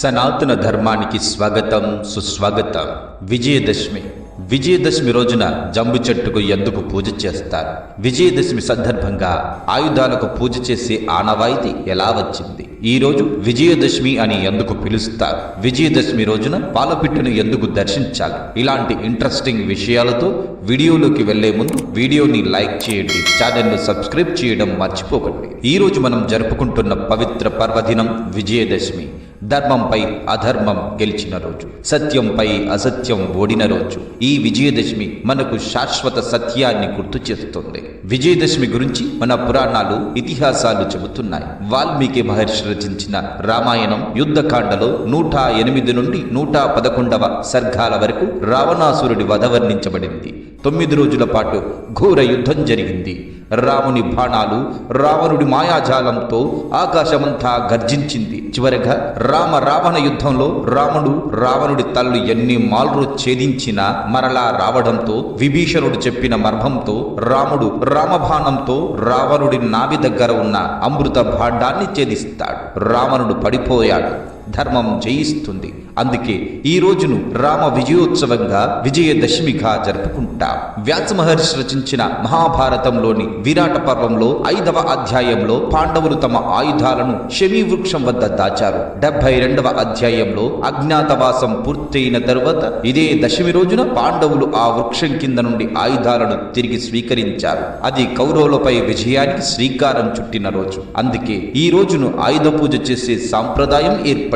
సనాతన ధర్మానికి స్వాగతం సుస్వాగతం. విజయదశమి. విజయదశమి రోజున జంబు చెట్టుకు ఎందుకు పూజ చేస్తారు? విజయదశమి సందర్భంగా ఆయుధాలకు పూజ చేసే ఆనవాయితీ ఎలా వచ్చింది? ఈ రోజు విజయదశమి అని ఎందుకు పిలుస్తారు? విజయదశమి రోజున పాలపిట్టను ఎందుకు దర్శించాలి? ఇలాంటి ఇంట్రెస్టింగ్ విషయాలతో వీడియోలోకి వెళ్ళే ముందు వీడియోని లైక్ చేయండి ఛానల్ను సబ్స్క్రైబ్ చేయడం మర్చిపోకండి. ఈ రోజు మనం జరుపుకుంటున్న పవిత్ర పర్వదినం విజయదశమి. ధర్మంపై అధర్మం గెలిచిన రోజు సత్యంపై అసత్యం ఓడిన రోజు. ఈ విజయదశమి మనకు శాశ్వత సత్యాన్ని గుర్తు చేస్తుంది. విజయదశమి గురించి మన పురాణాలు ఇతిహాసాలు చెబుతున్నాయి. వాల్మీకి మహర్షి రచించిన రామాయణం యుద్ధకాండలో నూట ఎనిమిది నుండి నూట పదకొండవ సర్గాల వరకు రావణాసురుడి వధ వర్ణించబడింది. తొమ్మిది రోజుల పాటు ఘోర యుద్ధం జరిగింది. రాముని బాణాలు రావణుడి మాయాజాలంతో ఆకాశమంతా గర్జించింది. చివరగా రామ రావణ యుద్ధంలో రాముడు రావణుడి తల్లు ఎన్ని మాల్రు ఛేదించినా మరలా రావడంతో విభీషణుడు చెప్పిన మర్మంతో రాముడు రామబాణంతో రావణుడి నాభి దగ్గర ఉన్న అమృత భాండాన్ని ఛేదిస్తాడు. రావణుడు పడిపోయాడు. ధర్మం జయిస్తుంది. అందుకే ఈ రోజును రామ విజయోత్సవంగా విజయదశమిగా జరుపుకుంటాం. వ్యాస మహర్షి రచించిన మహాభారతంలోని విరాట పర్వంలో ఐదవ అధ్యాయంలో పాండవులు తమ ఆయుధాలను శమీ వృక్షం వద్ద దాచారు. డెబ్బై రెండవ అధ్యాయంలో అజ్ఞాతవాసం పూర్తయిన తరువాత ఇదే దశమి రోజున పాండవులు ఆ వృక్షం కింద నుండి ఆయుధాలను తిరిగి స్వీకరించారు. అది కౌరవులపై విజయానికి శ్రీకారం చుట్టిన రోజు. అందుకే ఈ రోజును ఆయుధ పూజ చేసే సాంప్రదాయం ఏర్పడింది.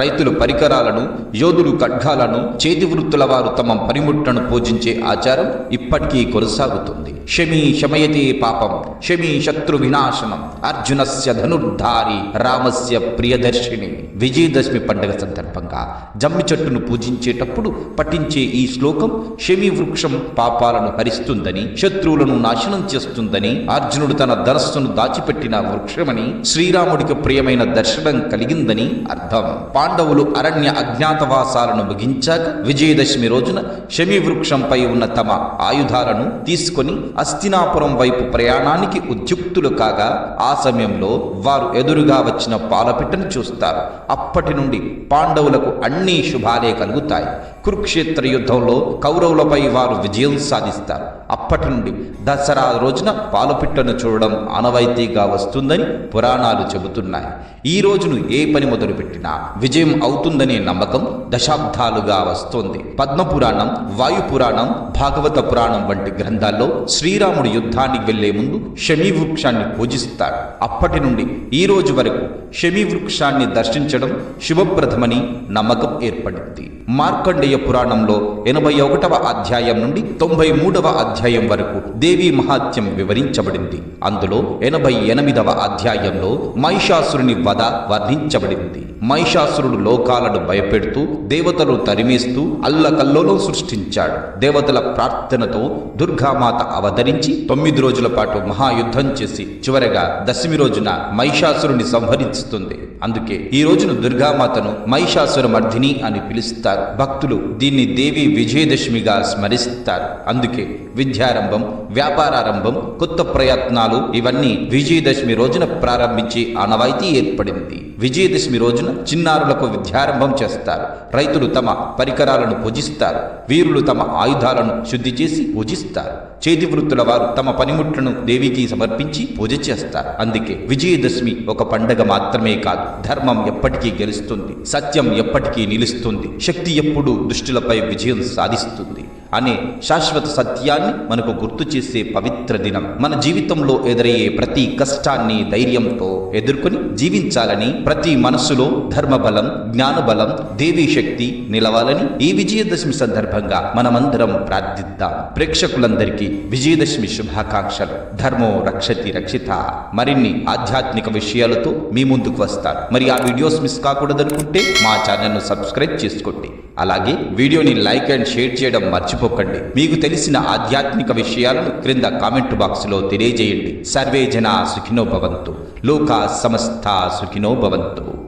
రైతులు పరికరాలను యోధులు ఖడ్గాలను చేతి వృత్తుల వారు తమ పనిముట్లను పూజించే ఆచారం ఇప్పటికీ కొనసాగుతుంది. శమీ శమయతే పాపం శమీ శత్రు వినాశనం. అర్జునస్య ధనుర్ధారి రామస్య ప్రియదర్శిని. విజయదశమి పండుగ సందర్భంగా జమ్మి చెట్టును పూజించేటప్పుడు పఠించే ఈ శ్లోకం శమీ వృక్షం పాపాలను హరిస్తుందని శత్రువులను నాశనం చేస్తుందని అర్జునుడు తన ధనస్సును దాచిపెట్టిన వృక్షమని శ్రీరాముడికి ప్రియమైన దర్శనం కలిగిందని అర్థం. పాండవులు అరణ్య అజ్ఞాతవాసాలను ముగించాక విజయదశమి రోజున శమీ వృక్షంపై ఉన్న తమ ఆయుధాలను తీసుకొని అస్తినాపురం వైపు ప్రయాణానికి ఉద్యుక్తులు కాగా ఆ సమయంలో వారు ఎదురుగా వచ్చిన పాలపిట్టను చూస్తారు. అప్పటి నుండి పాండవులకు అన్ని శుభాలే కలుగుతాయి. కురుక్షేత్ర యుద్ధంలో కౌరవులపై వారు విజయం సాధిస్తారు. అప్పటి నుండి దసరా రోజున పాలపిట్టను చూడడం ఆనవాయితీగా వస్తుందని పురాణాలు చెబుతున్నాయి. ఈ రోజును ఏ పని మొదలుపెట్టినా విజయం అవుతుందనే నమ్మకం దశాబ్దాలుగా వస్తోంది. పద్మపురాణం వాయుపురాణం భాగవత పురాణం వంటి గ్రంథాల్లో శ్రీరాముడు యుద్ధానికి వెళ్ళే ముందు శమీ వృక్షాన్ని పూజిస్తాడు. అప్పటి నుండి ఈ రోజు వరకు శమీ వృక్షాన్ని దర్శించడం శుభప్రదమని నమ్మకం ఏర్పడింది. మార్కండేయ పురాణంలో ఎనభై ఒకటవ అధ్యాయం నుండి తొంభై మూడవ అధ్యాయం వరకు దేవీ మహాత్యం వివరించబడింది. అందులో ఎనభై ఎనిమిదవ అధ్యాయంలో మహిషాసురుని వధ వర్ణించబడింది. మహిషాసురుడు లోకాలను భయపెడుతూ దేవతలు తరిమేస్తూ అల్లకల్లోలం సృష్టించాడు. దేవతల ప్రార్థనతో దుర్గామాత అవతరించి తొమ్మిది రోజుల పాటు మహాయుద్ధం చేసి చివరగా దశమి రోజున మహిషాసురుని సంహరిస్తుంది. అందుకే ఈ రోజును దుర్గామాతను మహిషాసుర మర్ధిని అని పిలుస్తారు. భక్తులు దీన్ని దేవి విజయదశమిగా స్మరిస్తారు. అందుకే విద్యారంభం వ్యాపారారంభం కొత్త ప్రయత్నాలు ఇవన్నీ విజయదశమి రోజున ప్రారంభించి ఆనవాయితీ ఏర్పడింది. విజయదశమి రోజున చిన్నారులకు విద్యారంభం చేస్తారు. రైతులు తమ పరికరాలను పూజిస్తారు. వీరులు తమ ఆయుధాలను శుద్ధి చేసి పూజిస్తారు. చేతి వృత్తుల వారు తమ పనిముట్లను దేవికి సమర్పించి పూజ చేస్తారు. అందుకే విజయదశమి ఒక పండగ మాత్రమే కాదు ధర్మం ఎప్పటికీ గెలుస్తుంది సత్యం ఎప్పటికీ నిలుస్తుంది శక్తి ఎప్పుడూ దుష్టులపై విజయం సాధిస్తుంది. అనే శాశ్వత సత్యాన్ని మనకు గుర్తు చేసే పవిత్ర దినం. మన జీవితంలో ఎదురయ్యే ప్రతి కష్టాన్ని ధైర్యంతో ఎదుర్కొని జీవించాలని ప్రతి మనస్సులో ధర్మబలం జ్ఞానబలం దేవీ శక్తి నిలవాలని ఈ విజయదశమి సందర్భంగా మనమందరం ప్రార్థిద్దాం. ప్రేక్షకులందరికీ విజయదశమి శుభాకాంక్షలు. ధర్మో రక్షతి రక్షిత. మరిన్ని ఆధ్యాత్మిక విషయాలతో మీ ముందుకు వస్తారు మరి ఆ వీడియోస్ మిస్ కాకూడదనుకుంటే మా ఛానల్ను సబ్స్క్రైబ్ చేసుకోండి. అలాగే వీడియోని లైక్ అండ్ షేర్ చేయడం మర్చిపోకండి. మీకు తెలిసిన ఆధ్యాత్మిక విషయాలను క్రింద కామెంట్ బాక్స్లో తెలియజేయండి. సర్వే జన సుఖినో భవంతు. లోకా సమస్త సుఖినో భవంతు.